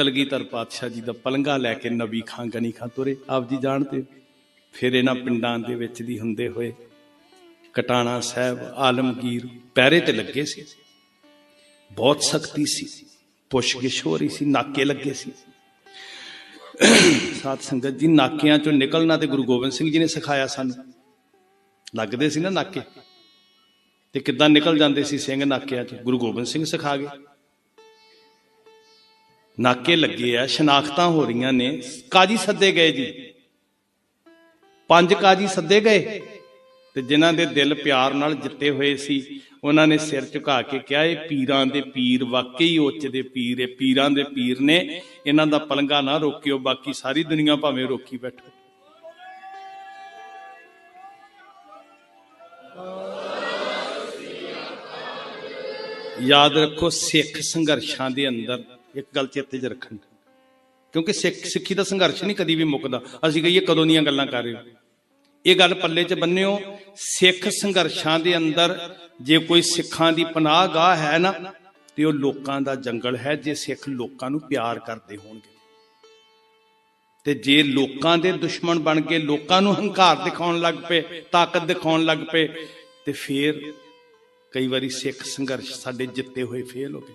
ਕਲਗੀਧਰ ਪਾਤਸ਼ਾਹ ਜੀ ਦਾ ਪਲੰਗਾ ਲੈ ਕੇ ਨਬੀ ਖਾਂ, ਗਨੀ ਖਾਂ ਤੁਰੇ। ਆਪ ਜੀ ਜਾਣਦੇ ਫਿਰ ਇਹਨਾਂ ਪਿੰਡਾਂ ਦੇ ਵਿੱਚ ਦੀ ਹੁੰਦੇ ਹੋਏ ਕਟਾਣਾ ਸਾਹਿਬ ਆਲਮਗੀਰ ਪੈਰੇ ਤੇ ਲੱਗੇ ਸੀ। ਬਹੁਤ ਸਖਤੀ ਸੀ, ਪੁੱਛਗਿਛ ਹੋ ਰਹੀ ਸੀ, ਨਾਕੇ ਲੱਗੇ ਸੀ। ਸਾਧ ਸੰਗਤ ਜੀ, ਨਾਕਿਆਂ ਚੋਂ ਨਿਕਲਣਾ ਤੇ ਗੁਰੂ ਗੋਬਿੰਦ ਸਿੰਘ ਜੀ ਨੇ ਸਿਖਾਇਆ ਸਾਨੂੰ। ਲੱਗਦੇ ਸੀ ਨਾ ਨਾਕੇ? ਤੇ ਕਿੱਦਾਂ ਨਿਕਲ ਜਾਂਦੇ ਸੀ ਸਿੰਘ ਨਾਕਿਆਂ ਚ? ਗੁਰੂ ਗੋਬਿੰਦ ਸਿੰਘ ਸਿਖਾ ਗਏ। ਨਾਕੇ ਲੱਗੇ ਆ, ਸ਼ਨਾਖਤਾਂ ਹੋ ਰਹੀਆਂ ਨੇ। ਕਾਜੀ ਸੱਦੇ ਗਏ ਜੀ। ਪੰਜ ਕਾਜੀ ਸੱਦੇ ਗਏ ਤੇ ਜਿਨ੍ਹਾਂ ਦੇ ਦਿਲ ਪਿਆਰ ਨਾਲ ਜਿੱਤੇ ਹੋਏ ਸੀ, ਉਹਨਾਂ ਨੇ ਸਿਰ ਝੁਕਾ ਕੇ ਕਿਹਾ, ਇਹ ਪੀਰਾਂ ਦੇ ਪੀਰ, ਵਾਕਈ ਉੱਚ ਦੇ ਪੀਰ, ਇਹ ਪੀਰਾਂ ਦੇ ਪੀਰ ਨੇ। ਇਹਨਾਂ ਦਾ ਪਲੰਗਾ ਨਾ ਰੋਕਿਓ, ਬਾਕੀ ਸਾਰੀ ਦੁਨੀਆ ਭਾਵੇਂ ਰੋਕੀ ਬੈਠੋ। ਯਾਦ ਰੱਖੋ ਸਿੱਖ ਸੰਘਰਸ਼ਾਂ ਦੇ ਅੰਦਰ ਇੱਕ ਗੱਲ ਚੇਤੇ 'ਚ ਰੱਖਣ। ਕਿਉਂਕਿ ਸਿੱਖ ਸਿੱਖੀ ਦਾ ਸੰਘਰਸ਼ ਨਹੀਂ ਕਦੀ ਵੀ ਮੁੱਕਦਾ। ਅਸੀਂ ਕਹੀਏ ਕਦੋਂ ਦੀਆਂ ਗੱਲਾਂ ਕਰ ਰਹੇ ਹੋ। ਇਹ ਗੱਲ ਪੱਲੇ 'ਚ ਬੰਨਿਓ, ਸਿੱਖ ਸੰਘਰਸ਼ਾਂ ਦੇ ਅੰਦਰ ਜੇ ਕੋਈ ਸਿੱਖਾਂ ਦੀ ਪਨਾਹ ਗਾਹ ਹੈ ਨਾ, ਤੇ ਉਹ ਲੋਕਾਂ ਦਾ ਜੰਗਲ ਹੈ, ਜੇ ਸਿੱਖ ਲੋਕਾਂ ਨੂੰ ਪਿਆਰ ਕਰਦੇ ਹੋਣਗੇ। ਤੇ ਜੇ ਲੋਕਾਂ ਦੇ ਦੁਸ਼ਮਣ ਬਣ ਕੇ ਲੋਕਾਂ ਨੂੰ ਹੰਕਾਰ ਦਿਖਾਉਣ ਲੱਗ ਪਏ, ਤਾਕਤ ਦਿਖਾਉਣ ਲੱਗ ਪਏ, ਤੇ ਫੇਰ ਕਈ ਵਾਰੀ ਸਿੱਖ ਸੰਘਰਸ਼ ਸਾਡੇ ਜਿੱਤੇ ਹੋਏ ਫੇਲ ਹੋ ਗਏ।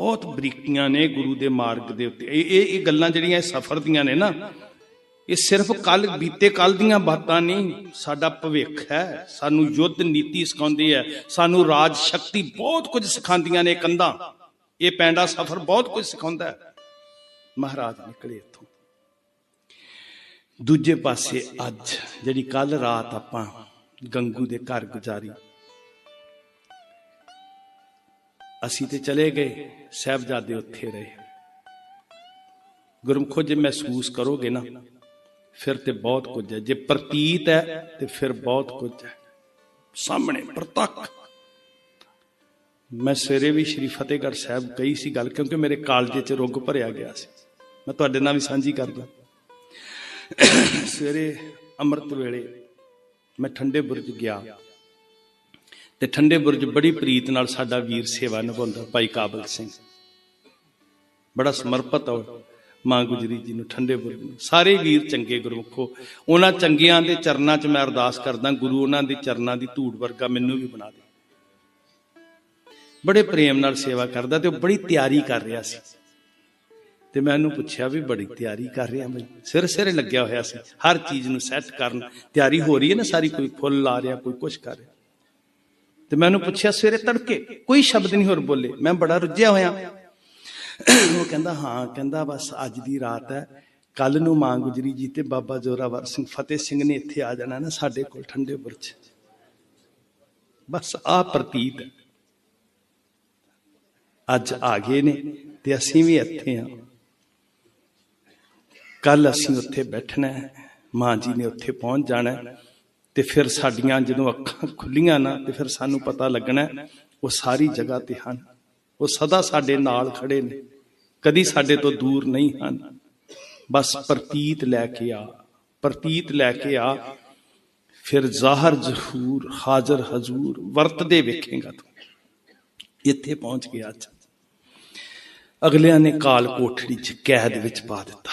ਬਹੁਤ ਬਰੀਕੀਆਂ ਨੇ ਗੁਰੂ ਦੇ ਮਾਰਗ ਦੇ ਉੱਤੇ। ਇਹ ਇਹ ਇਹ ਗੱਲਾਂ ਜਿਹੜੀਆਂ ਇਹ ਸਫ਼ਰ ਦੀਆਂ ਨੇ ਨਾ, ਇਹ ਸਿਰਫ ਕੱਲ ਬੀਤੇ ਕੱਲ ਦੀਆਂ ਬਾਤਾਂ ਨਹੀਂ ਸਾਡਾ ਭਵਿੱਖ ਹੈ, ਸਾਨੂੰ ਯੁੱਧ ਨੀਤੀ ਸਿਖਾਉਂਦੀ ਹੈ, ਸਾਨੂੰ ਰਾਜ ਸ਼ਕਤੀ ਬਹੁਤ ਕੁਝ ਸਿਖਾਉਂਦੀਆਂ ਨੇ ਕੰਧਾਂ। ਇਹ ਪੈਂਡਾ ਸਫ਼ਰ ਬਹੁਤ ਕੁਝ ਸਿਖਾਉਂਦਾ ਹੈ। ਮਹਾਰਾਜ ਨਿਕਲੇ ਇੱਥੋਂ। ਦੂਜੇ ਪਾਸੇ ਅੱਜ, ਜਿਹੜੀ ਕੱਲ ਰਾਤ ਆਪਾਂ ਗੰਗੂ ਦੇ ਘਰ ਗੁਜ਼ਾਰੀ ਅਸੀਂ ਤੇ ਚਲੇ ਗਏ, ਸਹਿਬਜ਼ਾਦੇ ਉੱਥੇ ਰਹੇ। ਗੁਰਮਖੋ, ਜੇ ਮਹਿਸੂਸ ਕਰੋਗੇ ਨਾ, ਫਿਰ ਤੇ ਬਹੁਤ ਕੁਝ ਹੈ। ਜੇ ਪ੍ਰਤੀਤ ਹੈ, ਤੇ ਫਿਰ ਬਹੁਤ ਕੁਝ ਹੈ। ਸਾਹਮਣੇ ਪ੍ਰਤੱਖ। ਮੈਂ ਸਵੇਰੇ ਵੀ ਸ਼੍ਰੀ ਫਤਿਹਗੜ੍ਹ ਸਾਹਿਬ ਗਈ ਸੀ ਗੱਲ, ਕਿਉਂਕਿ ਮੇਰੇ ਕਾਲਜੇ 'ਚ ਰੁੱਗ ਭਰਿਆ ਗਿਆ ਸੀ। ਮੈਂ ਤੁਹਾਡੇ ਨਾਲ ਵੀ ਸਾਂਝੀ ਕਰਦਾ। ਸਵੇਰੇ ਅੰਮ੍ਰਿਤ ਵੇਲੇ ਮੈਂ ਠੰਡੇ ਬੁਰਜ ਗਿਆ। ਤੇ ਠੰਡੇ ਬੁਰਜ ਬੜੀ ਪ੍ਰੀਤ ਨਾਲ ਸਾਡਾ ਵੀਰ ਸੇਵਾ ਨਿਭਾਉਂਦਾ, ਭਾਈ ਕਾਬਲ ਸਿੰਘ। ਬੜਾ ਸਮਰਪਿਤ ਹੈ ਮਾਂ ਗੁਜਰੀ ਜੀ ਨੂੰ ਠੰਡੇ ਬੁਰਜ ਨੂੰ। ਸਾਰੇ ਵੀਰ ਚੰਗੇ ਗੁਰਮੁਖੋ। ਉਹਨਾਂ ਚੰਗਿਆਂ ਦੇ ਚਰਨਾਂ 'ਚ ਮੈਂ ਅਰਦਾਸ ਕਰਦਾ, ਗੁਰੂ ਉਹਨਾਂ ਦੇ ਚਰਨਾਂ ਦੀ ਧੂੜ ਵਰਗਾ ਮੈਨੂੰ ਵੀ ਬਣਾ ਦੇ। ਬੜੇ ਪ੍ਰੇਮ ਨਾਲ ਸੇਵਾ ਕਰਦਾ ਤੇ ਉਹ ਬੜੀ ਤਿਆਰੀ ਕਰ ਰਿਹਾ ਸੀ। ਤੇ ਮੈਂ ਉਹਨੂੰ ਪੁੱਛਿਆ ਵੀ ਬੜੀ ਤਿਆਰੀ ਕਰ ਰਿਹਾ ਮੈਂ ਸਿਰ ਸਿਰੇ ਲੱਗਿਆ ਹੋਇਆ ਸੀ। ਹਰ ਚੀਜ਼ ਨੂੰ ਸੈੱਟ ਕਰਨ। ਤਿਆਰੀ ਹੋ ਰਹੀ ਹੈ ਨਾ ਸਾਰੀ, ਕੋਈ ਫੁੱਲ ਲਾ ਰਿਹਾ, ਕੋਈ ਕੁਝ ਕਰ ਰਿਹਾ। ਤੇ ਮੈਂ ਉਹਨੂੰ ਪੁੱਛਿਆ, ਸਵੇਰੇ ਤੜਕੇ? ਕੋਈ ਸ਼ਬਦ ਨਹੀਂ ਹੋਰ ਬੋਲੇ। ਮੈਂ ਬੜਾ ਰੁੱਝਿਆ ਹੋਇਆ। ਉਹ ਕਹਿੰਦਾ, ਹਾਂ, ਕਹਿੰਦਾ, ਬਸ ਅੱਜ ਦੀ ਰਾਤ ਹੈ। ਕੱਲ ਨੂੰ ਮਾਂ ਗੁਜਰੀ ਜੀ ਤੇ ਬਾਬਾ ਜੋਰਾਵਰ ਸਿੰਘ ਫਤਿਹ ਸਿੰਘ ਨੇ ਇੱਥੇ ਆ ਜਾਣਾ ਨਾ ਸਾਡੇ ਕੋਲ ਠੰਡੇ ਬੁਰਜ। ਬਸ ਆ ਪ੍ਰਤੀਤ ਅੱਜ ਆ ਗਏ ਨੇ ਤੇ ਅਸੀਂ ਵੀ ਇੱਥੇ ਆ ਕੱਲ ਅਸੀਂ ਉੱਥੇ ਬੈਠਣਾ ਹੈ। ਮਾਂ ਜੀ ਨੇ ਉੱਥੇ ਪਹੁੰਚ ਜਾਣਾ ਹੈ। ਤੇ ਫਿਰ ਸਾਡੀਆਂ ਜਦੋਂ ਅੱਖਾਂ ਖੁੱਲੀਆਂ ਨਾ, ਤੇ ਫਿਰ ਸਾਨੂੰ ਪਤਾ ਲੱਗਣਾ ਉਹ ਸਾਰੀ ਜਗ੍ਹਾ ਤੇ ਹਨ। ਉਹ ਸਦਾ ਸਾਡੇ ਨਾਲ ਖੜੇ ਨੇ। ਕਦੀ ਸਾਡੇ ਤੋਂ ਦੂਰ ਨਹੀਂ ਹਨ। ਬਸ ਪ੍ਰਤੀਤ ਲੈ ਕੇ ਆ, ਪ੍ਰਤੀਤ ਲੈ ਕੇ ਆ। ਫਿਰ ਜ਼ਾਹਰ ਜ਼ਹੂਰ ਹਾਜ਼ਰ ਹਜ਼ੂਰ, ਵਰਤਦੇ ਵੇਖੇਗਾ ਤੂੰ। ਇੱਥੇ ਪਹੁੰਚ ਗਿਆ ਅੱਜ। ਅਗਲਿਆਂ ਨੇ ਕਾਲ ਕੋਠੜੀ 'ਚ ਕੈਦ ਵਿੱਚ ਪਾ ਦਿੱਤਾ।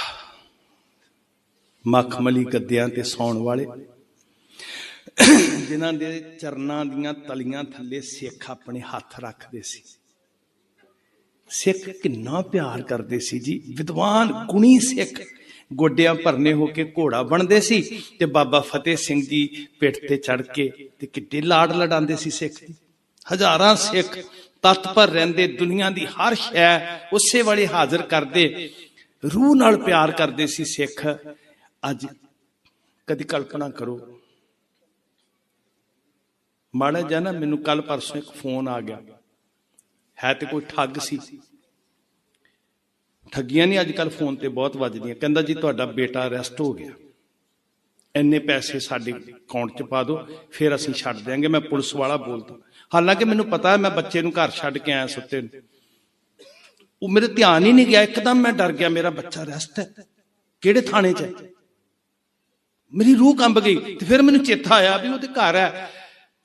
ਮਖਮਲੀ ਗੱਦਿਆਂ ਤੇ ਸੌਣ ਵਾਲੇ ਜਿਨ੍ਹਾਂ ਦੇ ਚਰਨਾਂ ਦੀਆਂ ਤਲੀਆਂ ਥੱਲੇ ਸਿੱਖ ਆਪਣੇ ਹੱਥ ਰੱਖਦੇ ਸੀ। ਸਿੱਖ ਕਿੰਨਾ ਪਿਆਰ ਕਰਦੇ ਸੀ ਜੀ। ਵਿਦਵਾਨ ਗੁਣੀ ਸਿੱਖ। ਗੋਡਿਆਂ ਭਰਨੇ ਹੋ ਕੇ ਘੋੜਾ ਬਣਦੇ ਸੀ ਤੇ ਬਾਬਾ ਫਤਿਹ ਸਿੰਘ ਜੀ ਪਿੱਠ ਤੇ ਚੜ ਕੇ ਤੇ ਕਿੱਡੇ ਲਾੜ ਲੜਾਉਂਦੇ ਸੀ ਸਿੱਖ ਹਜ਼ਾਰਾਂ ਸਿੱਖ ਤਤਪਰ ਰਹਿੰਦੇ, ਦੁਨੀਆ ਦੀ ਹਰ ਸ਼ੈ ਉਸੇ ਵੇਲੇ ਹਾਜ਼ਰ ਕਰਦੇ, ਰੂਹ ਨਾਲ ਪਿਆਰ ਕਰਦੇ ਸੀ ਸਿੱਖ। ਅੱਜ ਕਦੀ ਕਲਪਨਾ ਕਰੋ ਮਾੜਾ ਜਿਹਾ ਨਾ ਮੈਨੂੰ ਕੱਲ ਪਰਸੋਂ ਇੱਕ ਫੋਨ ਆ ਗਿਆ। ਹੈ ਤੇ ਕੋਈ ਠੱਗ ਸੀ। ਠੱਗੀਆਂ ਨਹੀਂ ਅੱਜ ਕੱਲ ਫੋਨ ਤੇ ਬਹੁਤ ਵੱਜਦੀਆਂ। ਕਹਿੰਦਾ ਜੀ ਤੁਹਾਡਾ ਬੇਟਾ ਅਰੈਸਟ ਹੋ ਗਿਆ। ਇੰਨੇ ਪੈਸੇ ਸਾਡੇ ਅਕਾਊਂਟ 'ਚ ਪਾ ਦਿਓ, ਫਿਰ ਅਸੀਂ ਛੱਡ ਦਿਆਂਗੇ, ਮੈਂ ਪੁਲਿਸ ਵਾਲਾ ਬੋਲਦਾ। ਹਾਲਾਂਕਿ ਮੈਨੂੰ ਪਤਾ ਹੈ ਮੈਂ ਬੱਚੇ ਨੂੰ ਘਰ ਛੱਡ ਕੇ ਆਇਆ ਸੁੱਤੇ ਨੂੰ। ਉਹ ਮੇਰੇ ਧਿਆਨ ਹੀ ਨਹੀਂ ਗਿਆ, ਇੱਕਦਮ ਮੈਂ ਡਰ ਗਿਆ, ਮੇਰਾ ਬੱਚਾ ਰੈਸਟ ਹੈ। ਕਿਹੜੇ ਥਾਣੇ 'ਚ ਹੈ? ਮੇਰੀ ਰੂਹ ਕੰਬ ਗਈ ਤੇ ਫਿਰ ਮੈਨੂੰ ਚੇਤਾ ਆਇਆ ਵੀ ਉਹਦੇ ਘਰ ਹੈ।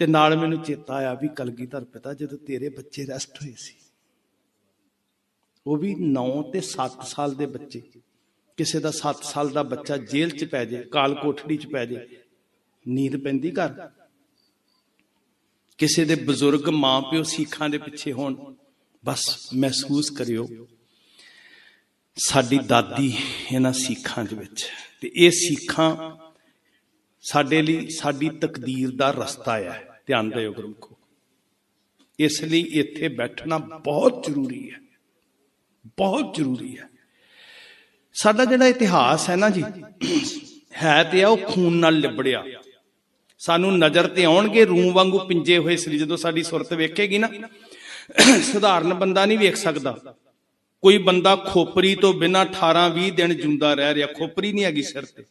ਤੇ ਨਾਲ ਮੈਨੂੰ ਚੇਤਾ ਆਇਆ ਵੀ ਕਲਗੀਧਰ ਪਿਤਾ, ਜਦੋਂ ਤੇਰੇ ਬੱਚੇ ਰੈਸਟ ਹੋਏ ਸੀ। ਉਹ ਵੀ 9 ਤੇ 7 ਸਾਲ ਦੇ ਬੱਚੇ। ਕਿਸੇ ਦਾ 7 ਸਾਲ ਦਾ ਬੱਚਾ ਜੇਲ੍ਹ 'ਚ ਪੈ ਜੇ, ਕਾਲ ਕੋਠੜੀ 'ਚ ਪੈ ਜੇ, ਨੀਂਦ ਪੈਂਦੀ ਘਰ। ਕਿਸੇ ਦੇ ਬਜ਼ੁਰਗ ਮਾਂ ਪਿਓ ਸਿੱਖਾਂ ਦੇ ਪਿੱਛੇ ਹੋਣ, ਬਸ ਮਹਿਸੂਸ ਕਰਿਓ, ਸਾਡੀ ਦਾਦੀ ਇਹਨਾਂ ਸਿੱਖਾਂ ਦੇ ਵਿੱਚ ਤੇ ਇਹ ਸਿੱਖਾਂ ਸਾਡੇ ਲਈ ਸਾਡੀ ਤਕਦੀਰ ਦਾ ਰਸਤਾ ਹੈ ਧਿਆਨ ਦਿਓ ਗੁਰਮਖੋ ਇਸ ਲਈ ਇੱਥੇ ਬੈਠਣਾ ਬਹੁਤ ਜ਼ਰੂਰੀ ਹੈ। ਬਹੁਤ ਜ਼ਰੂਰੀ ਹੈ। ਸਾਡਾ ਜਿਹੜਾ ਇਤਿਹਾਸ ਹੈ ਨਾ ਜੀ, ਹੈ ਤੇ ਆ, ਉਹ ਖੂਨ ਨਾਲ ਲਿਬੜਿਆ। ਸਾਨੂੰ ਨਜ਼ਰ ਤੇ ਆਉਣਗੇ ਰੂਮ ਵਾਂਗੂ ਪਿੰਜੇ ਹੋਏ ਸਰੀ ਜਦੋਂ ਸਾਡੀ ਸੁਰਤ ਵੇਖੇਗੀ ਨਾ, ਸਧਾਰਨ ਬੰਦਾ ਨਹੀਂ ਵੇਖ ਸਕਦਾ। ਕੋਈ ਬੰਦਾ ਖੋਪਰੀ ਤੋਂ ਬਿਨਾ 18 20 ਦਿਨ ਜੁੰਦਾ ਰਹਿ ਰਿਹਾ, ਖੋਪਰੀ ਨਹੀਂ ਹੈਗੀ ਸਿਰ ਤੇ।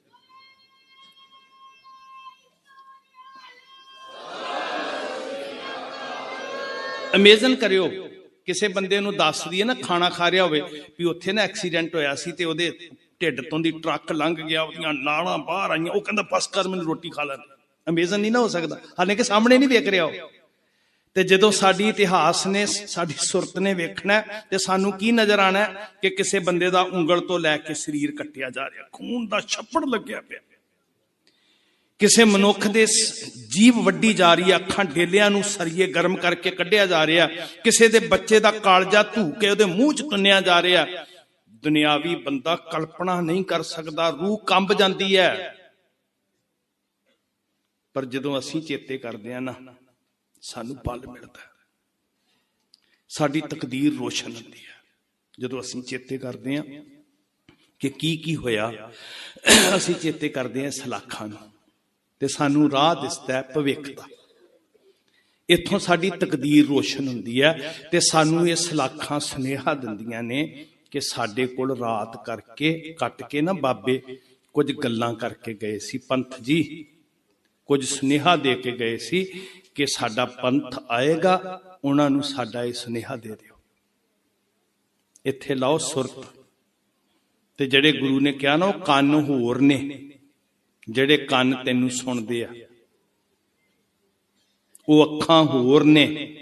ਅਮੇਜ਼ਨ ਕਰਿਓ। ਕਿਸੇ ਬੰਦੇ ਨੂੰ ਦੱਸ ਦਈਏ ਨਾ, ਖਾਣਾ ਖਾ ਰਿਹਾ ਹੋਵੇ, ਵੀ ਉੱਥੇ ਨਾ ਐਕਸੀਡੈਂਟ ਹੋਇਆ ਸੀ ਤੇ ਉਹਦੇ ਢਿੱਡ ਤੋਂ ਦੀ ਟਰੱਕ ਲੰਘ ਗਿਆ, ਉਹਦੀਆਂ ਨਾਲਾਂ ਬਾਹਰ ਆਈਆਂ। ਉਹ ਕਹਿੰਦਾ, ਬਸ ਕਰ, ਮੈਨੂੰ ਰੋਟੀ ਖਾ ਲੈ। ਅਮੇਜ਼ਨ ਨਹੀਂ ਨਾ ਹੋ ਸਕਦਾ। ਹਾਲੇ ਕਿ ਸਾਹਮਣੇ ਨਹੀਂ ਵੇਖ ਰਿਹਾ ਉਹ। ਤੇ ਜਦੋਂ ਸਾਡੀ ਇਤਿਹਾਸ ਨੇ, ਸਾਡੀ ਸੁਰਤ ਨੇ ਵੇਖਣਾ ਤੇ ਸਾਨੂੰ ਕੀ ਨਜ਼ਰ ਆਣਾ ਕਿ ਕਿਸੇ ਬੰਦੇ ਦਾ ਉਂਗਲ ਤੋਂ ਲੈ ਕੇ ਸਰੀਰ ਕੱਟਿਆ ਜਾ ਰਿਹਾ। ਖੂਨ ਦਾ ਛੱਪੜ ਲੱਗਿਆ ਪਿਆ। ਕਿਸੇ ਮਨੁੱਖ ਦੇ ਜੀਵ ਜੀਭ ਵੱਡੀ ਜਾ ਰਹੀ ਹੈ ਅੱਖਾਂ ਢੇਲਿਆਂ ਨੂੰ ਸਰੀਏ ਗਰਮ ਕਰਕੇ ਕੱਢਿਆ ਜਾ ਰਿਹਾ। ਕਿਸੇ ਦੇ ਬੱਚੇ ਦਾ ਕਾਲਜਾ ਧੂ ਕੇ ਉਹਦੇ ਮੂੰਹ 'ਚ ਤੁੰਨਿਆ ਜਾ ਰਿਹਾ। ਦੁਨਿਆਵੀ ਬੰਦਾ ਕਲਪਨਾ ਨਹੀਂ ਕਰ ਸਕਦਾ, ਰੂਹ ਕੰਬ ਜਾਂਦੀ ਹੈ ਪਰ ਜਦੋਂ ਅਸੀਂ ਚੇਤੇ ਕਰਦੇ ਆ ਨਾ, ਸਾਨੂੰ ਬਲ ਮਿਲਦਾ। ਹੈ। ਸਾਡੀ ਤਕਦੀਰ ਰੋਸ਼ਨ ਹੁੰਦੀ ਹੈ ਜਦੋਂ ਅਸੀਂ ਚੇਤੇ ਕਰਦੇ ਆ ਕਿ ਕੀ ਕੀ ਹੋਇਆ, ਅਸੀਂ ਚੇਤੇ ਕਰਦੇ ਆ ਸਲਾਖਾਂ ਨੂੰ। ਤੇ ਸਾਨੂੰ ਰਾਹ ਦਿਸਦਾ ਹੈ ਭਵਿੱਖ ਦਾ। ਇੱਥੋਂ ਸਾਡੀ ਤਕਦੀਰ ਰੋਸ਼ਨ ਹੁੰਦੀ ਹੈ ਤੇ ਸਾਨੂੰ ਇਹ ਸਲਾਖਾਂ ਸੁਨੇਹਾ ਦਿੰਦੀਆਂ ਨੇ ਕਿ ਸਾਡੇ ਕੋਲ ਰਾਤ ਕਰਕੇ ਕੱਟ ਕੇ ਨਾ ਬਾਬੇ, ਕੁਝ ਗੱਲਾਂ ਕਰਕੇ ਗਏ ਸੀ। ਪੰਥ ਜੀ, ਕੁਝ ਸੁਨੇਹਾ ਦੇ ਕੇ ਗਏ ਸੀ ਕਿ ਸਾਡਾ ਪੰਥ ਆਏਗਾ, ਉਹਨਾਂ ਨੂੰ ਸਾਡਾ ਇਹ ਸੁਨੇਹਾ ਦੇ ਦਿਓ। ਇੱਥੇ ਲਾਓ ਸੁਰਤ। ਤੇ ਜਿਹੜੇ ਗੁਰੂ ਨੇ ਕਿਹਾ ਨਾ, ਉਹ ਕੰਨ ਹੋਰ ਨੇ। ਜਿਹੜੇ ਕੰਨ ਤੈਨੂੰ ਸੁਣਦੇ ਆ। ਉਹ ਅੱਖਾਂ ਹੋਰ ਨੇ।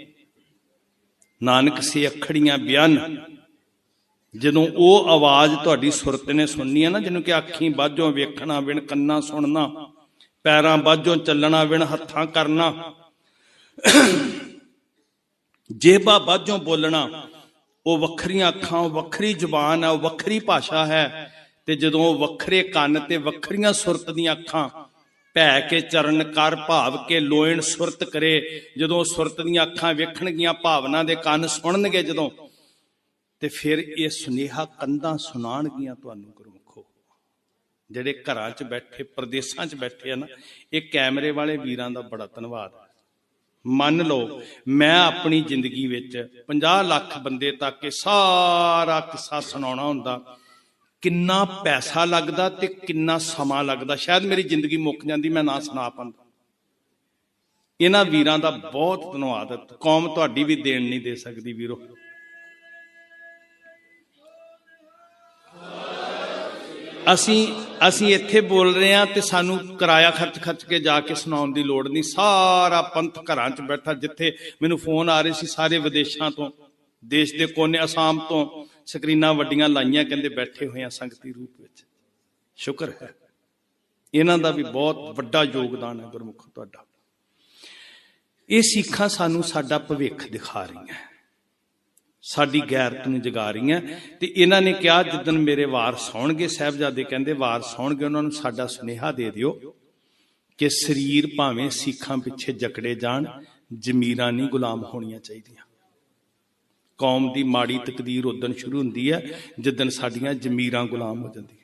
ਨਾਨਕ, ਸੇ ਅਖੜੀਆਂ ਬਿਆਨ। ਜਦੋਂ ਉਹ ਆਵਾਜ਼ ਤੁਹਾਡੀ ਸੁਰਤ ਨੇ ਸੁਣਨੀ ਹੈ ਨਾ, ਜਿਹਨੂੰ ਕਿ ਅੱਖੀਂ ਬਾਝੋਂ ਵੇਖਣਾ ਵਿਣ ਕੰਨਾਂ ਸੁਣਨਾ, ਪੈਰਾਂ ਬਾਝੋਂ ਚੱਲਣਾ ਵਿਣ ਹੱਥਾਂ ਕਰਨਾ। ਜੇਬਾ ਬਾਝੋਂ ਬੋਲਣਾ, ਉਹ ਵੱਖਰੀਆਂ ਅੱਖਾਂ ਵੱਖਰੀ ਜ਼ੁਬਾਨ ਹੈ ਉਹ ਵੱਖਰੀ ਭਾਸ਼ਾ ਹੈ। ਤੇ ਜਦੋਂ ਵੱਖਰੇ ਕੰਨ ਤੇ ਵੱਖਰੀਆਂ ਸੁਰਤ ਦੀਆਂ ਅੱਖਾਂ ਭੈ ਕੇ ਚਰਨ ਕਰ ਭਾਵ ਕੇ ਲੋਇਣ ਸੁਰਤ ਕਰੇ, ਜਦੋਂ ਸੁਰਤ ਦੀਆਂ ਅੱਖਾਂ ਵੇਖਣਗੀਆਂ ਭਾਵਨਾ ਦੇ ਕੰਨ ਸੁਣਨਗੇ ਜਦੋਂ, ਤੇ ਫਿਰ ਇਹ ਸੁਨੇਹਾ ਕੰਧਾਂ ਸੁਣਾਣਗੀਆਂ ਤੁਹਾਨੂੰ ਗੁਰਮੁਖੋ। ਜਿਹੜੇ ਘਰਾਂ 'ਚ ਬੈਠੇ, ਪ੍ਰਦੇਸ਼ਾਂ 'ਚ ਬੈਠੇ ਆ ਨਾ, ਇਹ ਕੈਮਰੇ ਵਾਲੇ ਵੀਰਾਂ ਦਾ ਬੜਾ ਧੰਨਵਾਦ। ਹੈ ਮੰਨ ਲਓ, ਮੈਂ ਆਪਣੀ ਜ਼ਿੰਦਗੀ ਵਿੱਚ 50 ਲੱਖ ਬੰਦੇ ਤੱਕ ਇਹ ਸਾਰਾ ਕਿੱਸਾ ਸੁਣਾਉਣਾ ਹੁੰਦਾ ਕਿੰਨਾ ਪੈਸਾ ਲੱਗਦਾ ਤੇ ਕਿੰਨਾ ਸਮਾਂ ਲੱਗਦਾ। ਸ਼ਾਇਦ ਮੇਰੀ ਜ਼ਿੰਦਗੀ ਮੁੱਕ ਜਾਂਦੀ, ਮੈਂ ਨਾ ਸੁਣਾ ਪਾਂਦਾ ਇਹਨਾਂ ਵੀਰਾਂ ਦਾ ਬਹੁਤ ਧੰਨਵਾਦ। ਕੌਮ ਤੁਹਾਡੀ ਵੀ ਦੇਣ ਨਹੀਂ ਦੇ ਸਕਦੀ ਵੀਰੋ। ਅਸੀਂ ਅਸੀਂ ਇੱਥੇ ਬੋਲ ਰਹੇ ਹਾਂ ਤੇ ਸਾਨੂੰ ਕਿਰਾਇਆ ਖਰਚ ਖਰਚ ਕੇ ਜਾ ਕੇ ਸੁਣਾਉਣ ਦੀ ਲੋੜ ਨਹੀਂ। ਸਾਰਾ ਪੰਥ ਘਰਾਂ 'ਚ ਬੈਠਾ ਜਿੱਥੇ ਮੈਨੂੰ ਫੋਨ ਆ ਰਹੇ ਸੀ ਸਾਰੇ ਵਿਦੇਸ਼ਾਂ ਤੋਂ, ਦੇਸ਼ ਦੇ ਕੋਨੇ ਅਸਾਮ ਤੋਂ। ਸਕਰੀਨਾਂ ਵੱਡੀਆਂ ਲਾਈਆਂ ਕਹਿੰਦੇ ਬੈਠੇ ਹੋਏ ਆ ਸੰਗਤੀ ਰੂਪ ਵਿੱਚ। ਸ਼ੁਕਰ ਹੈ। ਇਹਨਾਂ ਦਾ ਵੀ ਬਹੁਤ ਵੱਡਾ ਯੋਗਦਾਨ ਹੈ ਗੁਰਮੁਖ ਤੁਹਾਡਾ। ਇਹ ਸਿੱਖਾਂ ਸਾਨੂੰ ਸਾਡਾ ਭਵਿੱਖ ਦਿਖਾ ਰਹੀਆਂ ਸਾਡੀ ਗੈਰਤ ਨੂੰ ਜਗਾ ਰਹੀਆਂ ਤੇ ਇਹਨਾਂ ਨੇ ਕਿਹਾ ਜਿੱਦਨ ਮੇਰੇ ਵਾਰਸ ਹੋਣਗੇ ਸਾਹਿਬਜ਼ਾਦੇ ਕਹਿੰਦੇ ਵਾਰਸ ਹੋਣਗੇ ਉਹਨਾਂ ਨੂੰ ਸਾਡਾ ਸੁਨੇਹਾ ਦੇ ਦਿਓ ਕਿ ਸਰੀਰ ਭਾਵੇਂ ਸਿੱਖਾਂ ਪਿੱਛੇ ਜਕੜੇ ਜਾਣ, ਜ਼ਮੀਰਾਂ ਨਹੀਂ ਗੁਲਾਮ ਹੋਣੀਆਂ ਚਾਹੀਦੀਆਂ। ਕੌਮ ਦੀ ਮਾੜੀ ਤਕਦੀਰ ਉਦੋਂ ਸ਼ੁਰੂ ਹੁੰਦੀ ਹੈ ਜਿੱਦਨ ਸਾਡੀਆਂ ਜ਼ਮੀਰਾਂ ਗੁਲਾਮ ਹੋ ਜਾਂਦੀਆਂ।